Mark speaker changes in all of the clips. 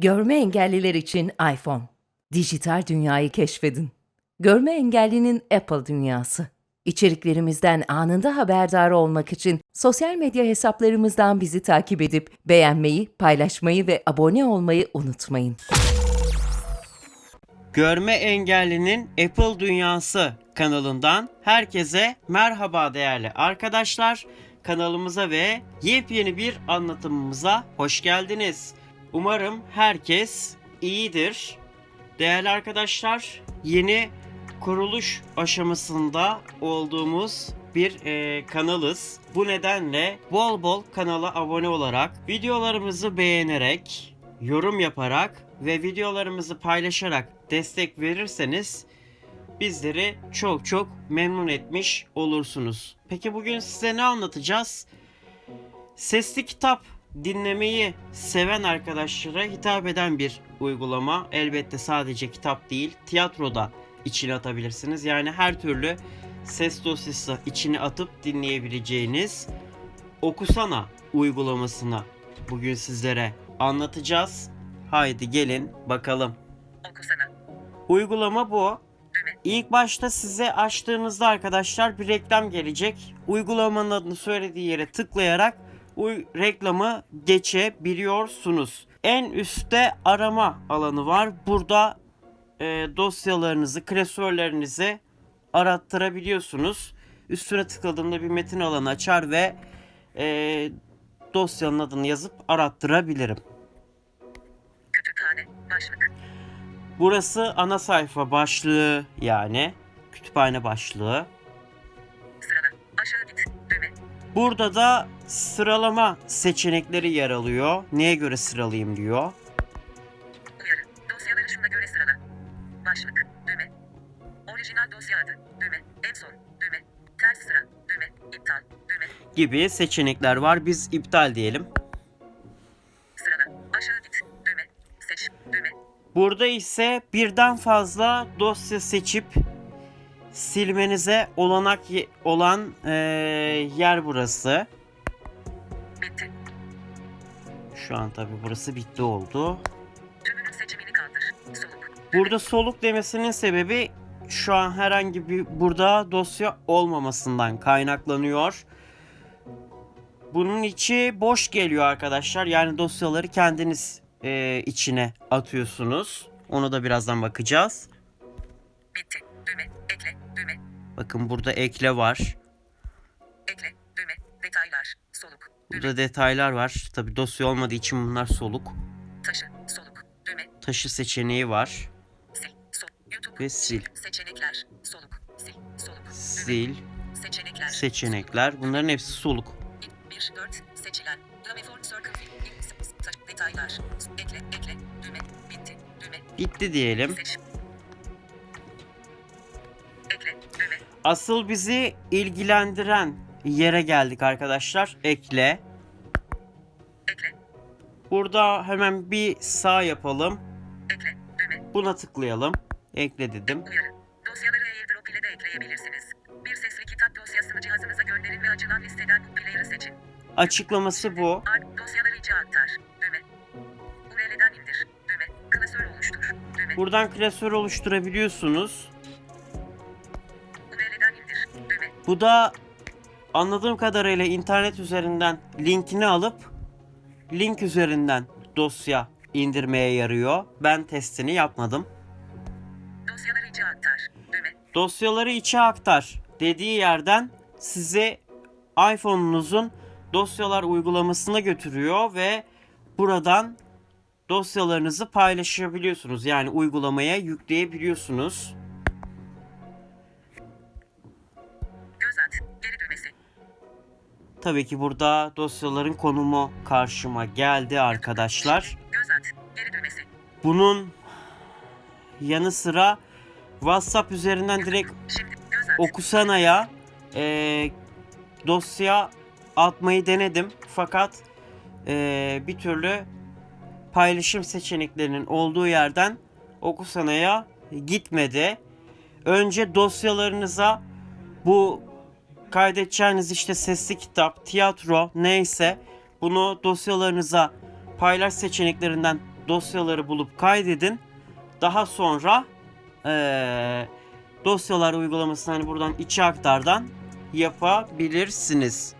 Speaker 1: Görme engelliler için iPhone. Dijital dünyayı keşfedin. Görme engellinin Apple dünyası. İçeriklerimizden anında haberdar olmak için sosyal medya hesaplarımızdan bizi takip edip beğenmeyi, paylaşmayı ve abone olmayı unutmayın.
Speaker 2: Görme Engelli'nin Apple Dünyası kanalından herkese merhaba değerli arkadaşlar. Kanalımıza ve yepyeni bir anlatımımıza hoş geldiniz. Umarım herkes iyidir. Değerli arkadaşlar, yeni kuruluş aşamasında olduğumuz bir e, kanalız. Bu nedenle bol bol kanala abone olarak, videolarımızı beğenerek, yorum yaparak ve videolarımızı paylaşarak destek verirseniz bizleri çok çok memnun etmiş olursunuz. Peki bugün size ne anlatacağız? Sesli kitap dinlemeyi seven arkadaşlara hitap eden bir uygulama. Elbette sadece kitap değil, tiyatroda içine atabilirsiniz. Yani her türlü ses dosyası içine atıp dinleyebileceğiniz Okusana uygulamasını bugün sizlere anlatacağız. Haydi gelin bakalım.
Speaker 3: Okusana.
Speaker 2: Uygulama bu.
Speaker 3: Düğme.
Speaker 2: İlk başta size açtığınızda arkadaşlar bir reklam gelecek. Uygulamanın adını söylediği yere tıklayarak reklamı geçebiliyorsunuz. En üstte arama alanı var. Burada e, dosyalarınızı, klasörlerinizi arattırabiliyorsunuz. Üstüne tıkladığımda bir metin alanı açar ve e, dosyanın adını yazıp arattırabilirim.
Speaker 3: Kütüphane. Başlık.
Speaker 2: Burası ana sayfa başlığı yani kütüphane başlığı. Burada da sıralama seçenekleri yer alıyor. Neye göre sıralayayım diyor.
Speaker 3: Uyarı. Dosyaları şuna göre sırala. Başlık. Düğme. Orijinal dosya adı. Düğme. En son. Düğme. Ters sıra. Düğme. İptal. Düğme.
Speaker 2: gibi seçenekler var. Biz iptal diyelim.
Speaker 3: Sırala. Aşağı git. Düğme. Seç. Düğme.
Speaker 2: Burada ise birden fazla dosya seçip silmenize olanak olan eee, yer burası.
Speaker 3: Bitti.
Speaker 2: Şu an tabi burası bitti oldu.
Speaker 3: Tümünün seçimini kaldır. Soluk.
Speaker 2: Burada soluk demesinin sebebi şu an herhangi bir burada dosya olmamasından kaynaklanıyor. Bunun içi boş geliyor arkadaşlar. Yani dosyaları kendiniz eee, içine atıyorsunuz. Onu da birazdan bakacağız.
Speaker 3: Bitti. Düğme. Ekle. Düğme.
Speaker 2: Bakın burada ekle var.
Speaker 3: Ekle. Düğme. Detaylar. Soluk. Düğme.
Speaker 2: Burada detaylar var. Tabi dosya olmadığı için bunlar soluk.
Speaker 3: Taşı. Soluk. Düğme.
Speaker 2: Taşı seçeneği var.
Speaker 3: Sil. Sol. YouTube.
Speaker 2: Ve sil.
Speaker 3: Seçenekler. Soluk. Sil. Soluk.
Speaker 2: Sil.
Speaker 3: Seçenekler.
Speaker 2: Seçenekler. Bunların hepsi soluk.
Speaker 3: 1 4 seçilen. Laveford Circle Detaylar. Ekle. Ekle. Düğme. Bitti. Düğme.
Speaker 2: Bitti diyelim.
Speaker 3: Seç.
Speaker 2: Asıl bizi ilgilendiren yere geldik arkadaşlar. Ekle. Burada hemen bir sağ yapalım. Buna tıklayalım. Ekle dedim.
Speaker 3: Dosyaları AirDrop ile de ekleyebilirsiniz. Bir sesli kitap dosyasını cihazınıza gönderin ve açılan listeden bu player'ı seçin.
Speaker 2: Açıklaması bu.
Speaker 3: Dosyaları içe aktar. Düğme. URL'den indir. Düğme. Klasör oluştur. Düğme.
Speaker 2: Buradan klasör oluşturabiliyorsunuz. Bu da anladığım kadarıyla internet üzerinden linkini alıp link üzerinden dosya indirmeye yarıyor. Ben testini yapmadım.
Speaker 3: Dosyaları içe aktar. Düğme.
Speaker 2: Dosyaları içe aktar dediği yerden sizi iPhone'unuzun dosyalar uygulamasına götürüyor ve buradan dosyalarınızı paylaşabiliyorsunuz. Yani uygulamaya yükleyebiliyorsunuz. Tabii ki burada dosyaların konumu karşıma geldi arkadaşlar. Bunun yanı sıra WhatsApp üzerinden direkt. Okusana'ya eee, dosya atmayı denedim. Fakat eee, bir türlü paylaşım seçeneklerinin olduğu yerden Okusana'ya gitmedi. Önce dosyalarınıza bu kaydedeceğiniz işte sesli kitap, tiyatro neyse bunu dosyalarınıza paylaş seçeneklerinden dosyaları bulup kaydedin. Daha sonra eee, dosyalar uygulamasını hani buradan içe aktardan yapabilirsiniz.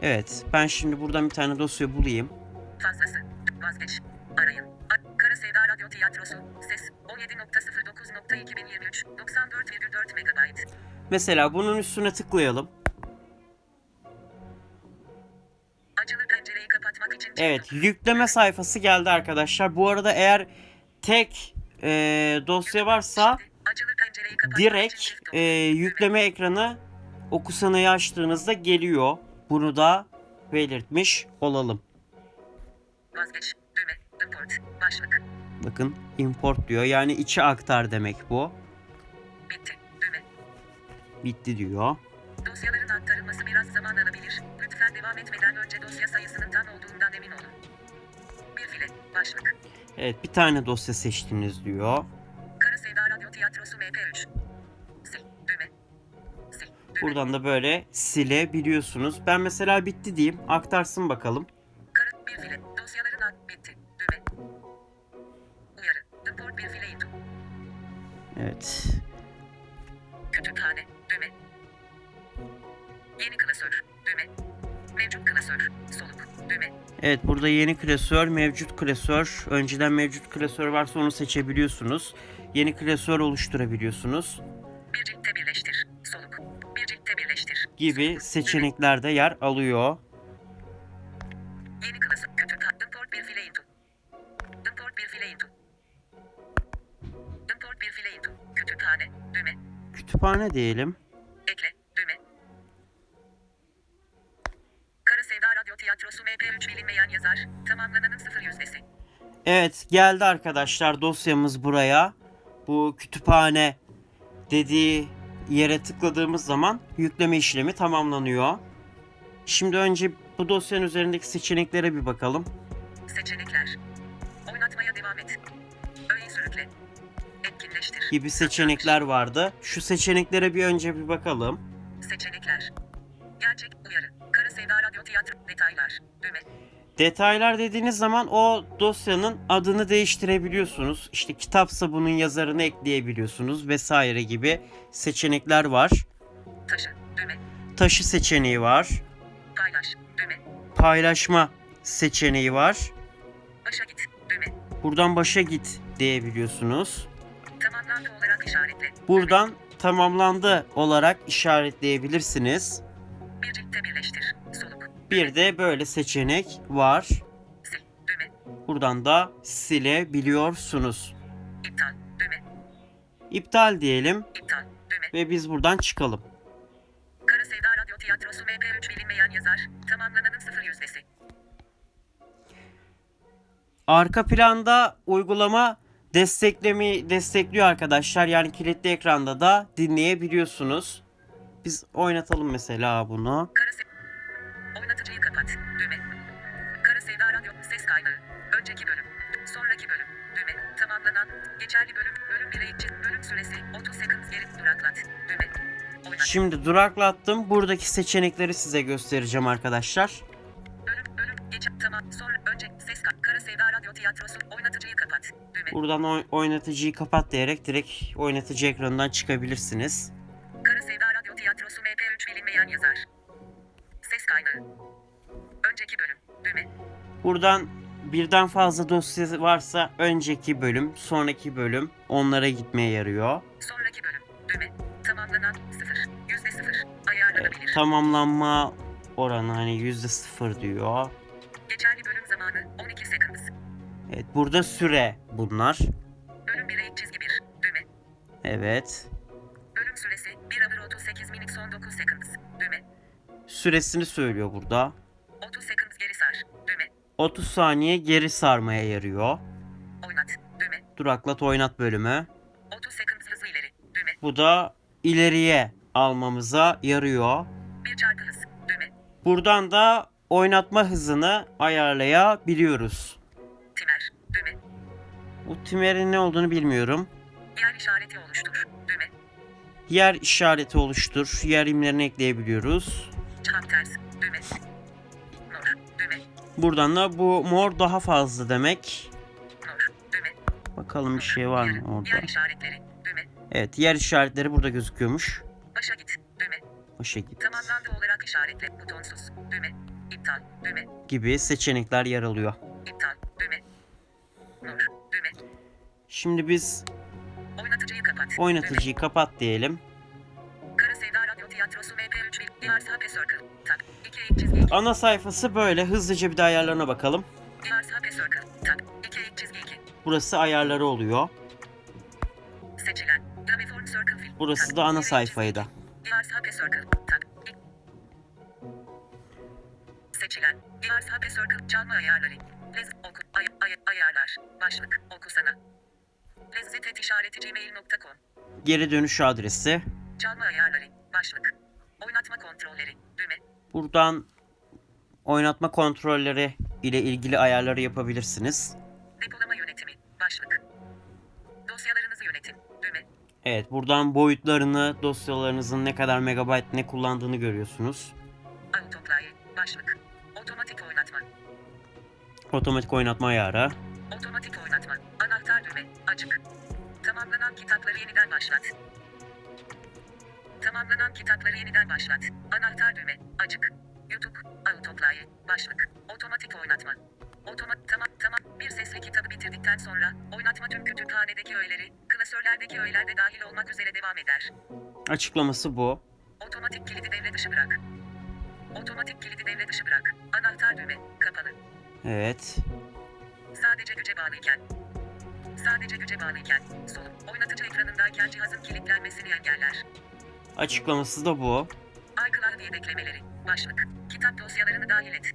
Speaker 2: Evet ben şimdi buradan bir tane dosya bulayım.
Speaker 3: Fazlası. Vazgeç. Arayın. A- Kara Sevda Tiyatrosu. Ses. 17.09.2023. 94,4 MB.
Speaker 2: Mesela bunun üstüne tıklayalım. Evet yükleme sayfası geldi arkadaşlar. Bu arada eğer tek eee, dosya varsa direkt
Speaker 3: dokuz.
Speaker 2: yükleme ekranı okusanayı açtığınızda geliyor. Bunu da belirtmiş olalım.
Speaker 3: Vazgeç. Düğme. Import. Başlık.
Speaker 2: Bakın import diyor. Yani içe aktar demek bu.
Speaker 3: Bitti.
Speaker 2: Bitti diyor.
Speaker 3: Dosyaların aktarılması biraz zaman alabilir. Lütfen devam etmeden önce dosya sayısının tam olduğundan emin olun. Bir file. Başlık.
Speaker 2: Evet bir tane dosya seçtiniz diyor.
Speaker 3: Kara Sevda Radyo Tiyatrosu MP3. Sil. Düğme. Sil. Düğme.
Speaker 2: Buradan da böyle silebiliyorsunuz. Ben mesela bitti diyeyim. Aktarsın bakalım.
Speaker 3: Kara bir file. Dosyaların ak bitti. Düğme. Uyarı. Import bir file into.
Speaker 2: Evet.
Speaker 3: Kütüphane. Klasör. Düğme. Mevcut klasör. Soluk. Düğme.
Speaker 2: Evet burada yeni klasör, mevcut klasör. Önceden mevcut klasör varsa onu seçebiliyorsunuz. Yeni klasör oluşturabiliyorsunuz
Speaker 3: Bir ciltte birleştir. Soluk. Bir ciltte birleştir.
Speaker 2: gibi seçeneklerde yer alıyor.
Speaker 3: Yeni klasör. Kütüphane. Import bir file into. Import bir file into. Import bir file into. Kütüphane. Düğme.
Speaker 2: Kütüphane diyelim.
Speaker 3: Tiyatrosu MP3 bilinmeyen yazar. Tamamlananın sıfır yüzdesi.
Speaker 2: Evet geldi arkadaşlar dosyamız buraya. Bu kütüphane dediği yere tıkladığımız zaman yükleme işlemi tamamlanıyor. Şimdi önce bu dosyanın üzerindeki seçeneklere bir bakalım.
Speaker 3: Seçenekler. Oynatmaya devam et. Öğeyi sürükle. Etkinleştir.
Speaker 2: Gibi seçenekler vardı. Şu seçeneklere bir önce bir bakalım.
Speaker 3: Seçenekler. Gerçek uyarı. Kara Sevda Radyo Tiyatro. Detaylar. Düğme.
Speaker 2: Detaylar dediğiniz zaman o dosyanın adını değiştirebiliyorsunuz. İşte kitapsa bunun yazarını ekleyebiliyorsunuz vesaire gibi seçenekler var.
Speaker 3: Taşı. Düğme.
Speaker 2: Taşı seçeneği var.
Speaker 3: Paylaş. Düğme.
Speaker 2: Paylaşma seçeneği var.
Speaker 3: Başa git. Düğme.
Speaker 2: Buradan başa git diyebiliyorsunuz.
Speaker 3: Tamamlandı olarak işaretle.
Speaker 2: Buradan tamamlandı olarak işaretleyebilirsiniz.
Speaker 3: Düğme. Bir ciltte birleştir. Soluk.
Speaker 2: Bir de böyle seçenek var.
Speaker 3: Sil. Düğme.
Speaker 2: Buradan da silebiliyorsunuz.
Speaker 3: İptal. Düğme.
Speaker 2: İptal diyelim
Speaker 3: İptal. Düğme.
Speaker 2: ve biz buradan çıkalım.
Speaker 3: Kara Sevda Radyo Tiyatrosu MP3 bilinmeyen yazar. Tamamlananın sıfır yüzdesi.
Speaker 2: Arka planda uygulama desteklemi destekliyor arkadaşlar. Yani kilitli ekranda da dinleyebiliyorsunuz. Biz oynatalım mesela bunu.
Speaker 3: Kara Oynatıcıyı kapat. Düğme. Kara Sevda Radyo ses kaynağı. Önceki bölüm. Sonraki bölüm. Düğme. Tamamlanan. Geçerli bölüm. Bölüm 1'e için. Bölüm süresi 30 sekund geri duraklat. Düğme. Oynat.
Speaker 2: Şimdi duraklattım. Buradaki seçenekleri size göstereceğim arkadaşlar.
Speaker 3: Bölüm. Bölüm. Geçer. Tamam. Sonra önce ses. Kara Sevda Radyo Tiyatrosu. Oynatıcıyı kapat. Düğme.
Speaker 2: Buradan oy- oynatıcıyı kapat diyerek direkt oynatıcı ekranından çıkabilirsiniz.
Speaker 3: Önceki bölüm. Düğme.
Speaker 2: Buradan birden fazla dosya varsa önceki bölüm, sonraki bölüm onlara gitmeye yarıyor.
Speaker 3: Sonraki bölüm. Düğme. Tamamlanan 0. Yüzde 0. Ayarlanabilir.
Speaker 2: Tamamlanma oranı hani %0 diyor.
Speaker 3: Geçerli bölüm zamanı 12 sekund.
Speaker 2: Evet burada süre bunlar.
Speaker 3: Bölüm 1'e çizgi 1. Düğme.
Speaker 2: Evet.
Speaker 3: Bölüm süresi 1 hour 38 minutes 19 sekund. Düğme.
Speaker 2: Süresini söylüyor burada.
Speaker 3: 30 sekund geri sar. Düğme.
Speaker 2: 30 saniye geri sarmaya yarıyor.
Speaker 3: Oynat. Düğme.
Speaker 2: Duraklat oynat bölümü.
Speaker 3: 30 sekund hızı ileri. Düğme.
Speaker 2: Bu da ileriye almamıza yarıyor.
Speaker 3: 1 çarpı hız. Düğme.
Speaker 2: Buradan da oynatma hızını ayarlayabiliyoruz.
Speaker 3: Timer. Düğme.
Speaker 2: Bu timerin ne olduğunu bilmiyorum.
Speaker 3: Yer işareti oluştur. Düğme.
Speaker 2: Yer işareti oluştur. Yer imlerini ekleyebiliyoruz.
Speaker 3: Çap ters. Düğme. Düğme.
Speaker 2: Buradan da bu mor daha fazla demek.
Speaker 3: Düğme.
Speaker 2: Bakalım bir şey var mı
Speaker 3: Diğer-
Speaker 2: orada?
Speaker 3: Diğer işaretleri. Düğme.
Speaker 2: Evet yer işaretleri burada gözüküyormuş.
Speaker 3: Başa git. Düğme.
Speaker 2: Başa git
Speaker 3: Tamamlandı olarak işaretle. Butonsuz. Düğme. İptal. Düğme.
Speaker 2: gibi seçenekler yer alıyor.
Speaker 3: İptal. Düğme. Mor. Düğme.
Speaker 2: Şimdi biz
Speaker 3: Oynatıcıyı kapat.
Speaker 2: oynatıcıyı kapat diyelim. Ana sayfası böyle. Hızlıca bir de ayarlarına bakalım.
Speaker 3: Diğer HP Circle. Tak. 2 eğik çizgi 2.
Speaker 2: Burası ayarları oluyor. Burası da ana sayfayı da. Geri dönüş adresi.
Speaker 3: Çalma ayarları. Başlık. Oynatma kontrolleri.
Speaker 2: Buradan oynatma kontrolleri ile ilgili ayarları yapabilirsiniz.
Speaker 3: Depolama yönetimi. Başlık. Dosyalarınızı yönetin. Düğme.
Speaker 2: Evet buradan boyutlarını, dosyalarınızın ne kadar megabayt ne kullandığını görüyorsunuz.
Speaker 3: Autoplay. Başlık. Otomatik oynatma.
Speaker 2: Otomatik oynatma ayarı.
Speaker 3: Otomatik oynatma. Anahtar düğme. Açık. Tamamlanan kitapları yeniden başlat. Tamamlanan kitapları yeniden başlat. Anahtar düğme. Açık. YouTube. Autoplay. Başlık. Otomatik oynatma. Otomat tamam tamam. Bir sesli kitabı bitirdikten sonra oynatma tüm kütüphanedeki öğeleri, klasörlerdeki öğeler de dahil olmak üzere devam eder.
Speaker 2: Açıklaması bu.
Speaker 3: Otomatik kilidi devre dışı bırak. Otomatik kilidi devre dışı bırak. Anahtar düğme. Kapalı.
Speaker 2: Evet.
Speaker 3: Sadece güce bağlıyken. Sadece güce bağlıyken. Solun. Oynatıcı ekranındayken cihazın kilitlenmesini engeller.
Speaker 2: Açıklaması da bu.
Speaker 3: iCloud yedeklemeleri. Başlık. Kitap dosyalarını dahil et.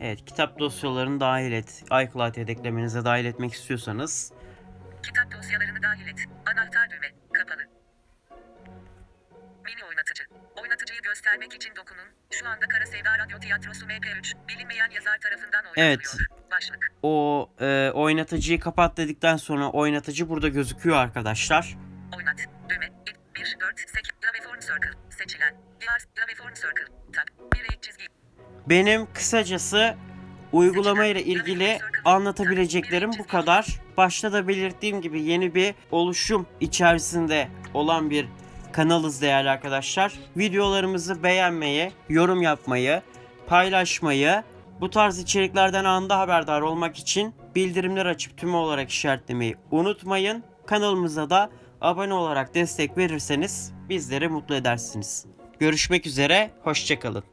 Speaker 2: Evet kitap dosyalarını dahil et. iCloud yedeklemenize dahil etmek istiyorsanız
Speaker 3: Kitap dosyalarını dahil et. Anahtar düğme. Kapalı. Mini oynatıcı. Oynatıcıyı göstermek için dokunun. Şu anda Kara Sevda Radyo Tiyatrosu MP3. Bilinmeyen yazar tarafından oynatılıyor.
Speaker 2: Evet.
Speaker 3: Başlık.
Speaker 2: o e, oynatıcıyı kapat dedikten sonra oynatıcı burada gözüküyor arkadaşlar.
Speaker 3: Oynat. Düğme. 1, 4, 8. Graviform Circle. Seçilen. Diğer Graviform Circle. Tab. Bir eğik çizgi.
Speaker 2: Benim kısacası uygulama ile ilgili anlatabileceklerim bu kadar. Başta da belirttiğim gibi yeni bir oluşum içerisinde olan bir kanalız değerli arkadaşlar. Videolarımızı beğenmeyi, yorum yapmayı, paylaşmayı, bu tarz içeriklerden anında haberdar olmak için bildirimler açıp tüm olarak işaretlemeyi unutmayın. Kanalımıza da abone olarak destek verirseniz bizleri mutlu edersiniz. Görüşmek üzere, hoşçakalın.